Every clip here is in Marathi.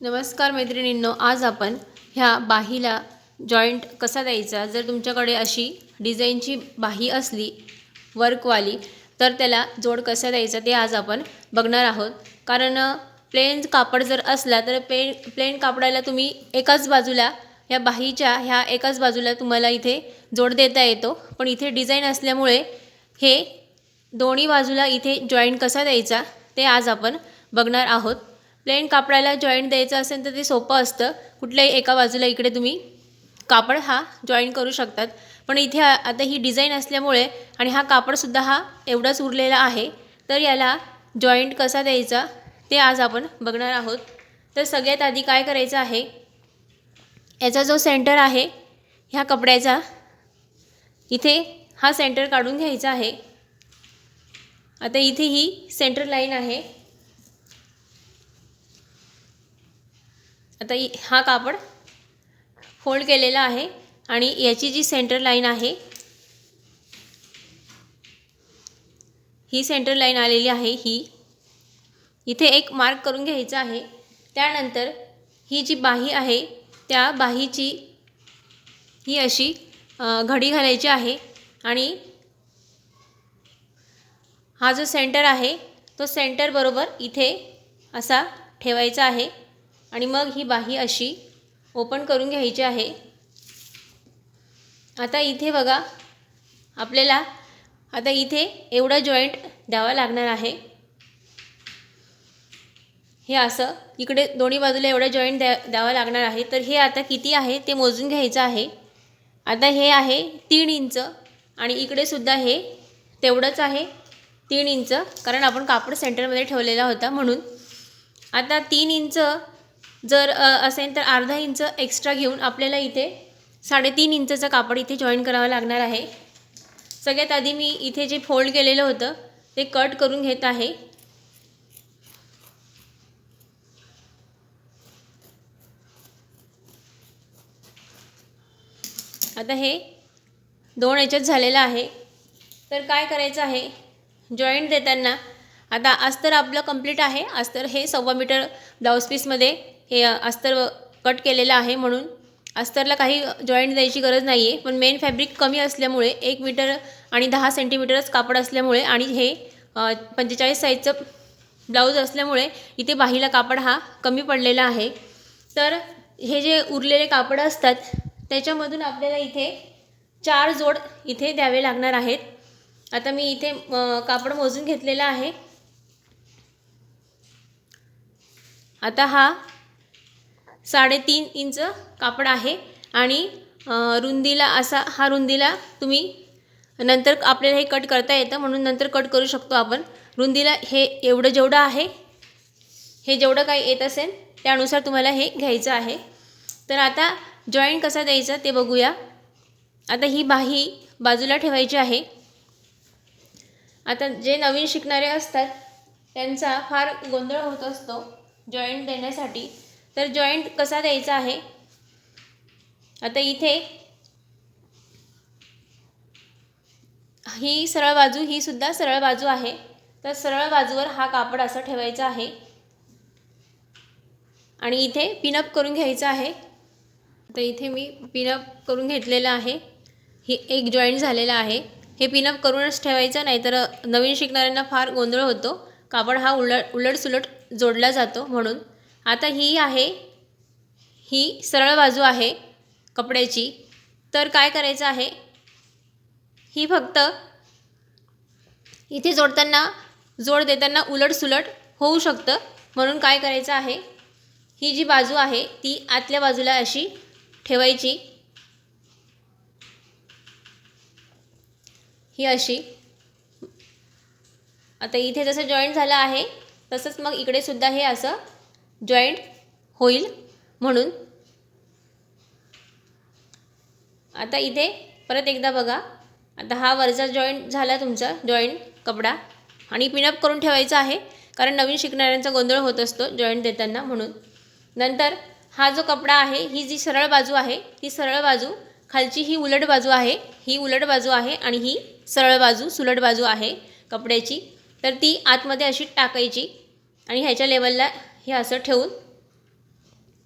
नमस्कार मैत्रिणींनो आज आपण ह्या बाहीला जॉईंट कसा द्यायचा? जर तुमच्याकडे अशी डिझाईनची बाही असली वर्कवाली तर त्याला जोड कसा द्यायचा ते आज आपण बघणार आहोत. कारण प्लेन कापड जर असला तर प्लेन प्लेन कापडाला तुम्ही एकाच बाजूला ह्या बाहीच्या ह्या एकाच बाजूला तुम्हाला इथे जोड देता येतो. पण इथे डिझाईन असल्यामुळे हे दोन्ही बाजूला इथे जॉईंट कसा द्यायचा ते आज आपण बघणार आहोत. प्लेन कापडाला जॉईंट द्यायचं असेल तर ते सोपं असतं. कुठल्याही एका बाजूला इकडे तुम्ही कापड हा जॉईन करू शकतात. पण इथे आता ही डिझाईन असल्यामुळे आणि हा कापडसुद्धा हा एवढाच उरलेला आहे तर याला जॉईंट कसा द्यायचा ते आज आपण बघणार आहोत. तर सगळ्यात आधी काय करायचं आहे याचा जो सेंटर आहे ह्या कपड्याचा इथे हा सेंटर काढून घ्यायचा आहे. आता इथे ही सेंटर लाईन आहे. आता हा कापड फोल्ड केलेला आहे आणि याची जी सेंटर लाईन आहे ही सेंटर लाईन आलेली आहे ही. इथे एक मार्क करून घ्यायचा आहे. त्यानंतर ही जी बाही आहे त्या बाहीची ही अशी घडी घालायची आहे आणि हा जो सेंटर आहे तो सेंटर बरोबर इथे असा ठेवायचा आहे. आणि मग ही बाही अशी ओपन करून घ्यायची आहे. आता इथे बघा आपल्याला आता इथे एवढा जॉईंट द्यावा लागणार आहे. हे असं इकडे दोन्ही बाजूला एवढा जॉईंट द्या द्यावा लागणार आहे. तर हे आता किती आहे ते मोजून घ्यायचं आहे. आता हे आहे तीन इंच आणि इकडे सुद्धा हे तेवढंच आहे तीन इंच कारण आपण कापड सेंटरमध्ये ठेवलेला होता म्हणून. आता तीन इंच जर असेल तर अर्धा इंच एक्स्ट्रा घेऊन आपल्याला इथे साडेतीन इंचचं कापड इथे जॉईन करावं लागणार आहे. सगळ्यात आधी मी इथे जे फोल्ड केलेलं होतं ते कट करून घेत आहे. आता हे दोन याच्यात झालेलं आहे. तर काय करायचं आहे? जॉईंट देताना आता अस्तर आपलं कंप्लीट आहे. अस्तर हे सव्वा मीटर ब्लाऊज पीसमध्ये हे अस्तर कट केलेलं आहे म्हणून. अस्तरला काही जॉईंट द्यायची गरज नाही आहे पण मेन फॅब्रिक कमी असल्यामुळे एक मीटर आणि दहा सेंटीमीटरच कापड असल्यामुळे आणि हे पंचेचाळीस साईजचं ब्लाऊज असल्यामुळे इथे बाहीला कापड हा कमी पडलेला आहे. तर हे जे उरलेले कापड असतात त्याच्यामधून आपल्याला इथे चार जोड इथे द्यावे लागणार आहेत. आता मी इथे कापड मोजून घेतलेला आहे. आता हा साडेतीन इंच कापड आहे. आणि रुंदीला असा हा रुंदीला तुम्ही नंतर आपल्याला हे कट करता येतं म्हणून नंतर कट करू शकतो आपण. रुंदीला हे एवढं जेवढं आहे हे जेवढं काही येत असेल त्यानुसार तुम्हाला हे घ्यायचं आहे. तर आता जॉईंट कसा द्यायचा ते बघूया. आता ही बाही बाजूला ठेवायची आहे. आता जे नवीन शिकणारे असतात त्यांचा फार गोंधळ होत असतो जॉईंट देण्यासाठी. तर जॉईंट कसा द्यायचा आहे? आता इथे ही सरळ बाजू ही सुद्धा सरळ बाजू आहे. तर सरळ बाजूवर हा कापड असं ठेवायचा आहे. आणि इथे पिनअप करून घ्यायचं आहे. तर इथे मी पिनअप करून घेतलेलं आहे. ही एक जॉईंट झालेला आहे. हे पिनअप करूनच ठेवायचं नाहीतर नवीन शिकणाऱ्यांना फार गोंधळ होतो. कापड हा उलट उलटसुलट जोडला जातो म्हणून. आता ही आहे. ही सरळ बाजू आहे कपड्याची. तर काय करायचं आहे? ही फक्त इथे जोडताना जोड देताना उलटसुलट होऊ शकतं. म्हणून काय करायचं आहे? ही जी बाजू आहे ती आतल्या बाजूला अशी ठेवायची. ही अशी. आता इथे जसं जॉईंट झालं आहे तसंच मग इकडे सुद्धा हे असं जॉईंट होईल म्हणून. आता इथे परत एकदा बघा. आता हा वरचा जॉईंट झाला तुमचा जॉईंट कपडा. आणि पिनअप करून ठेवायचा आहे कारण नवीन शिकणाऱ्यांचा गोंधळ होत असतो जॉईंट देताना म्हणून. नंतर हा जो कपडा आहे ही जी सरळ बाजू आहे ती सरळ बाजू खालची ही उलट बाजू आहे ही उलट बाजू आहे आणि ही सरळ बाजू सुलट बाजू आहे कपड्याची. तर ती आतमध्ये अशी टाकायची आणि ह्याच्या लेवलला हे असं ठेवून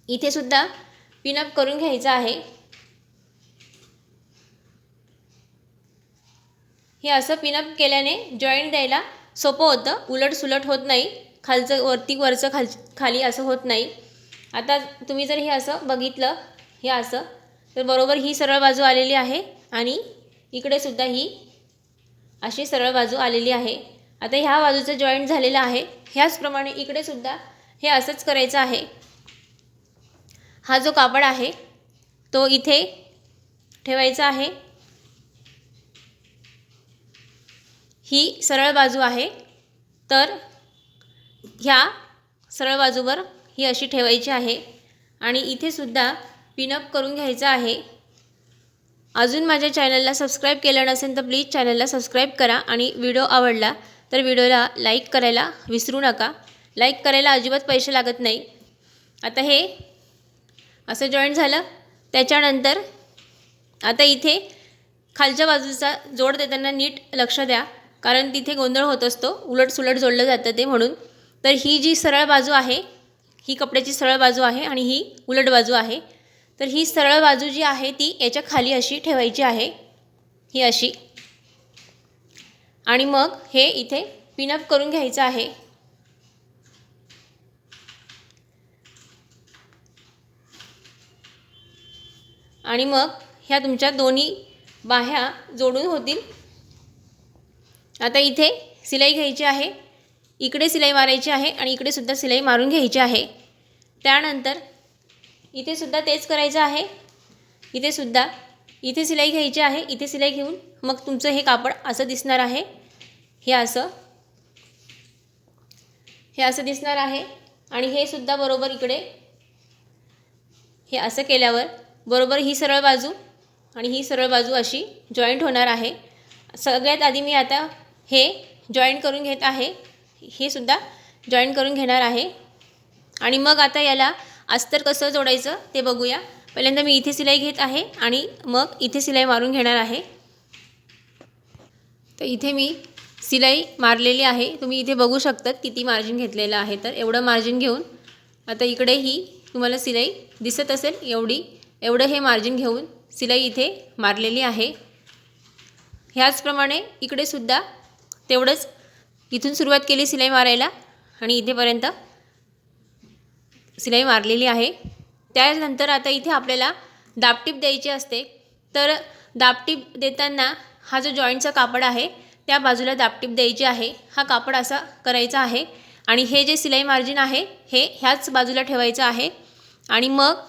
इथे सुद्धा पिनअप करून घ्यायचं आहे. हे असं पिनअप केल्याने जॉईंट द्यायला सोपं होतं. उलट सुलट होत नाही. खालचं वरती वरचं खाल खाली असं होत नाही. आता तुम्ही जर हे असं बघितलं हे असं तर बरोबर ही सरळ बाजू आलेली आहे आणि इकडे सुद्धा ही अशी सरळ बाजू आलेली आहे. आता ह्या बाजूचं जॉईंट झालेलं आहे. ह्याचप्रमाणे इकडे सुद्धा हे असंच करायचं आहे. हा जो कापड आहे तो इथे ठेवायचा आहे. ही सरळ बाजू आहे. तर ह्या सरळ बाजूवर ही अशी ठेवायची आहे आणि इथे सुद्धा पिनअप करून घ्यायचं आहे. अजून माझ्या चॅनलला सबस्क्राईब केलं नसेल तर प्लीज चॅनलला सबस्क्राईब करा आणि व्हिडिओ आवडला तर व्हिडिओला लाईक करायला विसरू नका. लाईक करायला अजिबात पैसे लागत नाही. आता हे असं जॉईंट झालं. त्याच्यानंतर आता इथे खालच्या बाजूचा जोड देताना नीट लक्ष द्या. कारण तिथे गोंधळ होत असतो. उलट सुलट जोडलं जातं ते म्हणून. तर ही जी सरळ बाजू आहे ही कपड्याची सरळ बाजू आहे आणि ही उलट बाजू आहे. तर ही सरळ बाजू जी आहे ती याच्या खाली अशी ठेवायची आहे. ही अशी. आणि मग हे इथे पिनअप करून घ्यायचं आहे. आणि मग ह्या तुमच्या दोन्ही बाह्या जोडून होतील. आता इथे सिलाई घ्यायची आहे इकडे सिलाई मारायची आहे आणि इकडे सुद्धा सिलाई मारून घ्यायची आहे. त्यानंतर इथे सुद्धा तेच करायचं आहे. इथे सुद्धा इथे सिलाई घ्यायची आहे इथे सिलाई घेऊन मग तुमचं हे कापड असं दिसणार आहे. हे असं. हे असं दिसणार आहे आणि हे सुद्धा बरोबर इकडे. हे असं केल्यावर बरोबर ही सरळ बाजू आणि ही सरळ बाजू अशी जॉईंट होणार आहे. सगळ्यात आधी मी आता हे जॉईंट करून घेत आहे. हे सुद्धा जॉईंट करून घेणार आहे. आणि मग आता याला अस्तर कसं जोडायचं ते बघूया. पहिल्यांदा मी इथे सिलाई घेत आहे आणि मग इथे सिलाई मारून घेणार आहे. तर इथे मी सिलाई मारलेली आहे. तुम्ही इथे बघू शकतात किती मार्जिन घेतलेलं आहे. तर एवढं मार्जिन घेऊन आता इकडे ही तुम्हाला सिलाई दिसत असेल एवढी. एवढं हे मार्जिन घेऊन सिलाई इथे मारलेली आहे. ह्याचप्रमाणे इकडे सुद्धा तेवढंच इथून सुरुवात केली सिलाई मारायला आणि इथेपर्यंत सिलाई मारलेली आहे. त्यानंतर आता इथे आपल्याला दापटीप द्यायची असते. तर दापटीप देताना हा जो जॉईंटचा कापड आहे त्या बाजूला दापटीप द्यायची आहे. हा कापड असा करायचा आहे आणि हे जे सिलाई मार्जिन आहे हे ह्याच बाजूला ठेवायचं आहे. आणि मग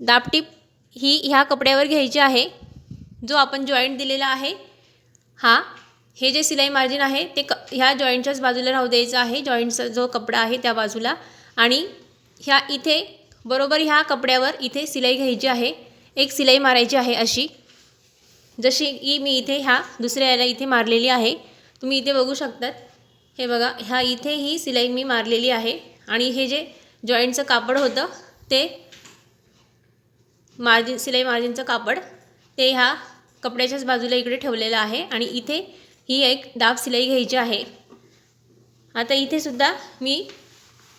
दापटीप ही ह्या कपड्यावर घ्यायची आहे. जो आपण जॉईंट दिलेला आहे हा हे जे सिलाई मार्जिन आहे ते क ह्या जॉईंटच्याच बाजूला राहू द्यायचं आहे. जॉईंटचा जो कपडा आहे त्या बाजूला. आणि ह्या इथे बरोबर ह्या कपड्यावर इथे सिलाई घ्यायची आहे. एक सिलाई मारायची आहे अशी. जशी की मी इथे ह्या दुसऱ्या याला इथे मारलेली आहे. तुम्ही इथे बघू शकतात. हे बघा ह्या इथे ही सिलाई मी मारलेली आहे. आणि हे जे जॉईंटचं कापड होतं ते मार्जिन सिलाई मार्जिनचं कापड ते ह्या कपड्याच्याच बाजूला इकडे ठेवलेलं आहे आणि इथे ही एक दाब सिलाई घ्यायची आहे. आता इथे सुद्धा मी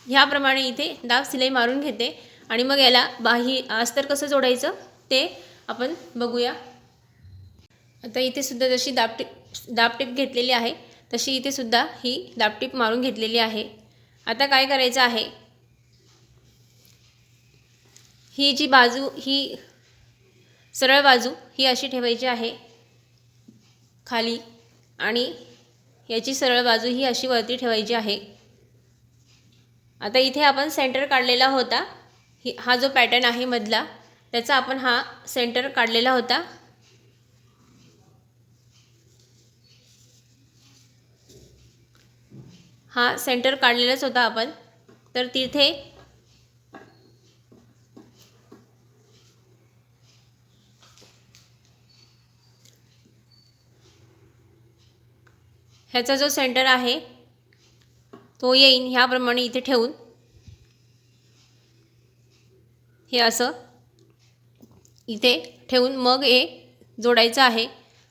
ह्याप्रमाणे इथे दाब सिलाई मारून घेते आणि मग याला बाही अस्तर कसं जोडायचं ते आपण बघूया. आता इथे सुद्धा जशी दाबटीप दाबटीप घेतलेली आहे तशी इथे सुद्धा ही दाबटीप मारून घेतलेली आहे. आता काय करायचं आहे ही जी बाजू ही सरळ बाजू ही अशी ठेवायची आहे खाली आणि याची सरळ बाजू ही अशी वरती ठेवायची आहे. आता इथे आपण सेंटर काढलेला होता. ही हा जो पॅटर्न आहे मधला त्याचा आपण हा सेंटर काढलेला होता. हा सेंटर काढलेलाच होता आपण. तर तिथे ह्याचा जो सेंटर आहे तो येईन ह्याप्रमाणे इथे ठेवून. हे असं इथे ठेवून मग हे जोडायचं आहे.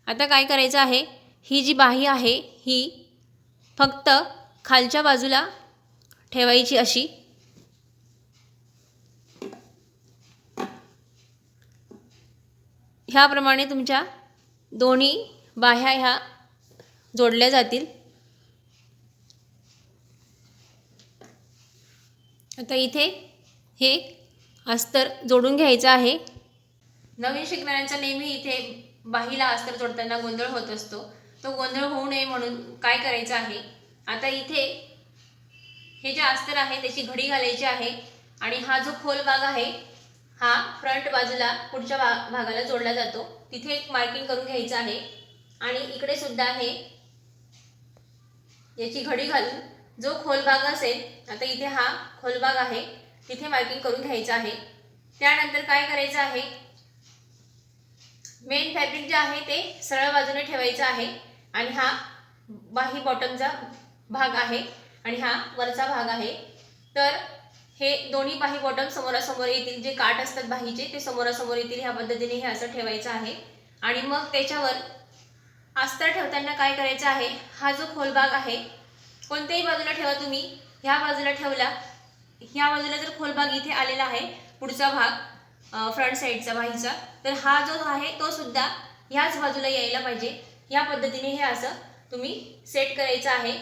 आता काय करायचं आहे ही जी बाही आहे ही फक्त खालच्या बाजूला ठेवायची अशी. ह्याप्रमाणे तुमच्या दोन्ही बाह्या ह्या जोडल्या जातील. आता इथे हे अस्तर जोडून घ्यायचं आहे. नवीन शिकणाऱ्यांचा नेहमी इथे बाहीला अस्तर जोडताना गोंधळ होत असतो. तो गोंधळ होऊ नये म्हणून काय करायचं आहे? आता इथे हे जे अस्तर आहे त्याची घडी घालायची आहे आणि हा जो खोल भाग आहे हा फ्रंट बाजूला पुढच्या भा भागाला जोडला जातो. तिथे एक मार्किंग करून घ्यायचं आहे. आणि इकडे सुद्धा हे याची घडी घालून जो खोल भाग असेल आता इथे हा खोल भाग आहे तिथे मार्किंग करून घ्यायचं आहे. त्यानंतर काय करायचं आहे? मेन फॅब्रिक जे आहे ते सरळ बाजूने ठेवायचं आहे आणि हा बाही बॉटमचा भाग आहे आणि हा वरचा भाग आहे. तर हे दोन्ही बाही बॉटम समोरासमोर येतील जे काठ असतात बाहीचे ते समोरासमोर येतील ह्या पद्धतीने हे असं ठेवायचं आहे. आणि मग त्याच्यावर आस्तर ठेवताना काय करायचं आहे? हा जो खोल भाग आहे कोणत्याही बाजूला ठेवा तुम्ही. ह्या बाजूला ठेवला ह्या बाजूला जर खोल भाग इथे आलेला आहे पुढचा भाग फ्रंट साईडचा बाहीचा तर हा जो आहे तो सुद्धा ह्याच बाजूला यायला पाहिजे. ह्या पद्धतीने हे असं तुम्ही सेट करायचं आहे.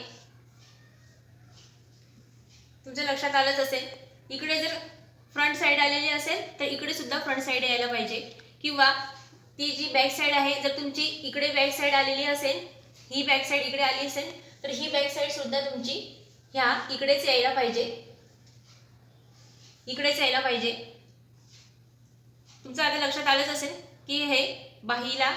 तुमच्या लक्षात आलंच असेल. इकडे जर फ्रंट साईड आलेली असेल तर इकडे सुद्धा फ्रंट साईड यायला पाहिजे. किंवा ती जी बॅक साईड आहे जर तुमची इकडे बॅक साईड आलेली असेल ही बॅक साईड इकडे आली असेल तर ही बॅक साईड सुद्धा तुमची ह्या इकडेच यायला पाहिजे. इकडेच यायला पाहिजे. तुमचं आता लक्षात आलंच असेल की हे बाहीला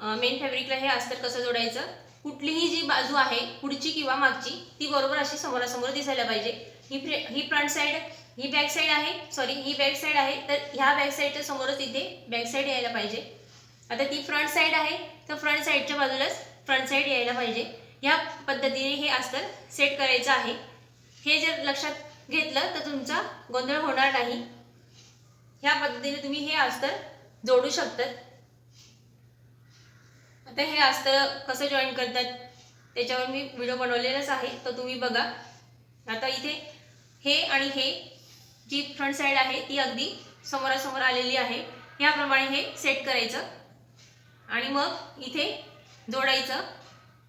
मेन फॅब्रिकला हे अस्तर कसं जोडायचं? कुठलीही जी बाजू आहे पुढची किंवा मागची ती बरोबर अशी समोरासमोर दिसायला पाहिजे. ही फ्रे ही फ्रंट साईड ही बॅक साईड आहे. सॉरी ही बॅक साईड आहे. तर ह्या बॅक साईडच्या समोरच इथे बॅक साईड यायला पाहिजे. आता ती फ्रंट साईड आहे. तर फ्रंट साईडच्या बाजूलाच फ्रंट साईड यायला पाहिजे. ह्या पद्धतीने हे अस्तर सेट करायचं आहे. हे जर लक्षात घेतलं तर तुमचा गोंधळ होणार नाही. ह्या पद्धतीने तुम्ही हे अस्तर जोडू शकतात. आता हे अस्तर कसं जॉईन करतात? त्याच्यावर मी व्हिडिओ बनवलेलाच आहे. तो तुम्ही बघा. आता इथे हे आणि हे जी फ्रंट साईड आहे ती अगदी समोरासमोर आलेली आहे. याप्रमाणे हे सेट करायचं. आणि मग इथे जोडायचं.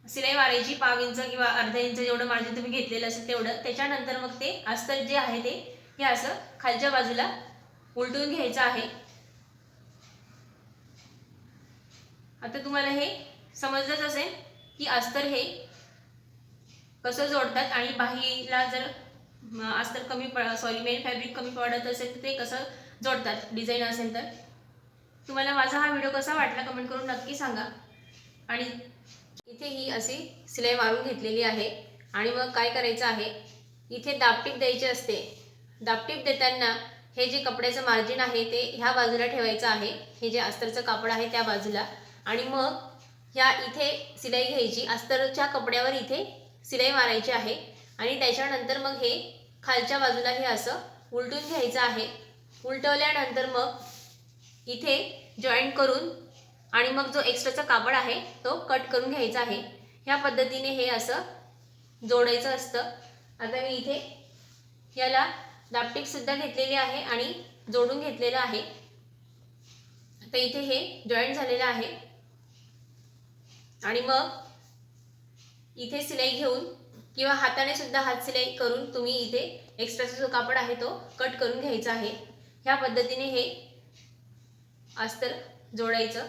सिलाई मारायची पाव इंच किंवा अर्धा इंच जेवढं मार्जिन तुम्ही घेतलेलं असेल तेवढं. त्याच्यानंतर मग ते अस्तर जे आहे ते हे असं खालच्या बाजूला उलटून घ्यायचं आहे. आता तुम्हाला हे समजलंच असेल की अस्तर हे कसं जोडतात आणि बाहीला जर अस्तर कमी सॉरी मेन फॅब्रिक कमी पडत असेल तर ते कसं जोडतात डिझाईन असेल तर. तुम्हाला माझा हा व्हिडिओ कसा वाटला कमेंट करून नक्की सांगा. आणि इथे ही अशी सिलाई मारून घेतलेली आहे. आणि मग काय करायचं आहे इथे दापटीप द्यायची असते. दापटीप देताना हे जे कपड्याचं मार्जिन आहे ते ह्या बाजूला ठेवायचं आहे. हे जे अस्तरचं कापड आहे त्या बाजूला. आणि मग ह्या इथे सिलाई घ्यायची अस्तरच्या कपड्यावर इथे सिलाई मारायची आहे. आणि त्याच्यानंतर मग हे खालच्या बाजूला हे असं उलटून घ्यायचं आहे. उलटवल्यानंतर मग इथे जॉईंट करून आणि मग जो एक्स्ट्राचा कापड आहे तो कट करून घ्यायचा आहे. ह्या पद्धतीने हे असं जोडायचं असतं. आता मी इथे याला दापटीपसुद्धा घेतलेली आहे आणि जोडून घेतलेलं आहे. आता इथे हे जॉईंट झालेलं आहे. आणि मग इथे सिलाई घेऊन किंवा हाताने सुद्धा हात सिलाई करून तुम्ही इथे एक्स्ट्राचा जो कापड आहे तो कट करून घ्यायचा आहे. ह्या पद्धतीने हे अस्तर जोडायचं.